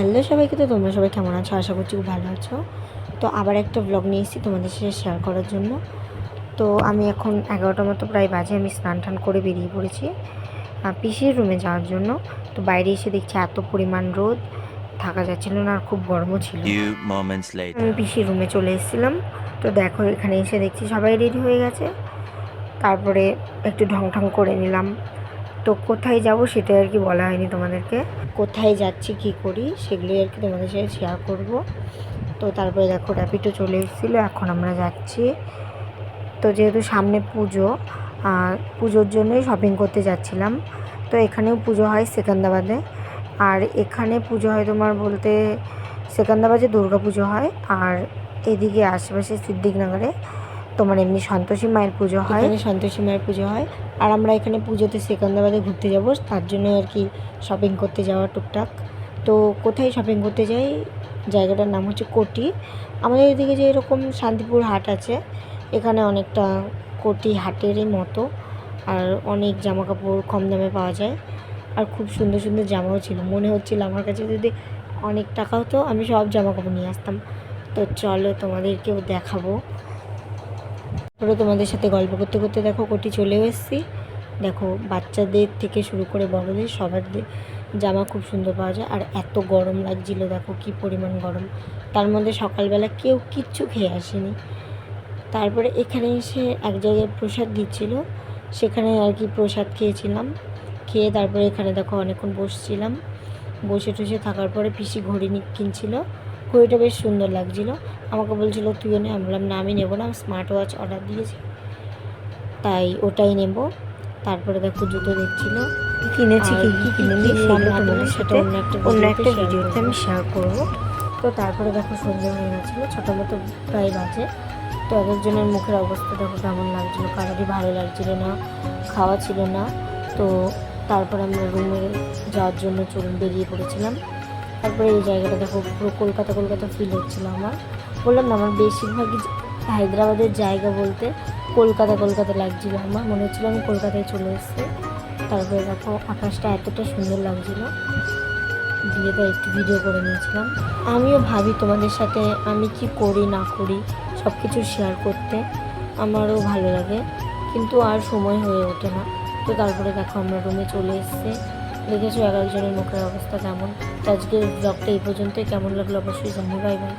Hello সবাইকে তো তোমরা সবাই কেমন আছো? আশা করছি খুব ভালো আছো। তো আবার একটা ব্লগ নিয়ে এসেছি তোমাদের সাথে শেয়ার করার জন্য। তো আমি এখন এগারোটার মতো প্রায় বাজে আমি স্নান টান করে বেরিয়ে পড়েছি পিসির রুমে যাওয়ার জন্য। তো বাইরে এসে দেখছি এত পরিমাণ রোদ থাকা যাচ্ছিল না আর খুব গরমও ছিল। আমি পিসির রুমে চলে এসেছিলাম। তো দেখো এখানে এসে দেখছি সবাই রেডি হয়ে গেছে। তারপরে একটু ঢং ঢং করে নিলাম। তো কোথায় যাব সেটাই আর কি বলা হয়নি তোমাদেরকে। কোথায় যাচ্ছি, কি করি সেগুলি আর কি তোমাদের সাথে শেয়ার করব। তো তারপরে দেখো র্যাপিডো চলে এসেছিল, এখন আমরা যাচ্ছি। তো যেহেতু সামনে পুজো, আর পুজোর জন্যই শপিং করতে যাচ্ছিলাম। তো এখানেও পুজো হয় সেকেন্দ্রাবাদে আর এখানে পুজো হয় তোমার বলতে সেকেন্দ্রাবাদে দুর্গা পুজো হয়। আর এদিকে আশেপাশে সিদ্দিকনগরে তোমার এমনি সন্তোষী মায়ের পুজো হয়। সন্তোষী মায়ের পুজো হয়। আর আমরা এখানে পুজোতে সেকেন্দ্রাবাদে ঘুরতে যাব, তার জন্য আর কি শপিং করতে যাওয়া টুকটাক। তো কোথায় শপিং করতে যাই? জায়গাটার নাম হচ্ছে কোটি। আমাদের এদিকে যে এরকম শান্তিপুর হাট আছে, এখানে অনেকটা কোটি হাটেরই মতো। আর অনেক জামা কাপড় কম দামে পাওয়া যায়। আর খুব সুন্দর সুন্দর জামাও ছিল। মনে হচ্ছিল আমার কাছে যদি অনেক টাকা হতো, আমি সব জামা কাপড় নিয়ে আসতাম। তো চলো তোমাদেরকেও দেখাবো। তারপরে তোমাদের সাথে গল্প করতে করতে দেখো কোটি চলেও এসেছি। দেখো, বাচ্চাদের থেকে শুরু করে বড়দের সবার জামা খুব সুন্দর পাওয়া যায়। আর এত গরম লাগছিল, দেখো কি পরিমাণ গরম। তার মধ্যে সকালবেলা কেউ কিচ্ছু খেয়ে আসেনি। তারপরে এখানে এসে এক জায়গায় প্রসাদ দিচ্ছিল। সেখানে আর কি প্রসাদ খেয়েছিলাম। খেয়ে তারপরে এখানে দেখো অনেকক্ষণ বসছিলাম। বসে টসে থাকার পরে পিসি ঘড়ি কিনছিল। ঘড়িটা বেশ সুন্দর লাগছিল। আমাকে বলছিল তুইও নে। আমি বললাম না আমি নেব না স্মার্ট ওয়াচ অর্ডার দিয়েছি। তাই ওটাই নেব। তারপরে দেখো জুতো দেখছিল। কিনেছি কি কি কিনেছি তোমাদের সাথে? অন্য একটা ভিডিওতে আমি শেয়ার করব। তো তারপরে দেখো সন্ধ্যে হয়ে গেছিল ছোটো মতো প্রায় বাজে। তো এক একজনের মুখের অবস্থা দেখো কেমন লাগছিল কারোরই ভালো লাগছিল না খাওয়া ছিল না। তো তারপরে আমরা রুমে যাওয়ার জন্য চলুন বেরিয়ে পড়েছিলাম। তারপরে এই জায়গাটা দেখো, পুরো কলকাতা কলকাতা ফিল হচ্ছিল আমার। বললাম না, আমার বেশিরভাগই হায়দ্রাবাদের জায়গা বলতে কলকাতা কলকাতা লাগছিল আমার। মনে হচ্ছিল আমি কলকাতায় চলে এসেছি। তারপরে দেখো, আকাশটা এতটা সুন্দর লাগছিল। দিয়ে তো একটু ভিডিও করে নিয়েছিলাম। আমিও ভাবি তোমাদের সাথে আমি কি করি, না করি সব কিছু শেয়ার করতে। আমারও ভালো লাগে। কিন্তু আর সময় হয়ে ওঠে না। তো তারপরে দেখো, আমরা রুমে চলে এসেছি। দেখেছ এক একজনের মুখের অবস্থা কেমন? তো আজকের ব্লগটা এই পর্যন্তই। কেমন লাগল অবশ্যই জানি বাই বাই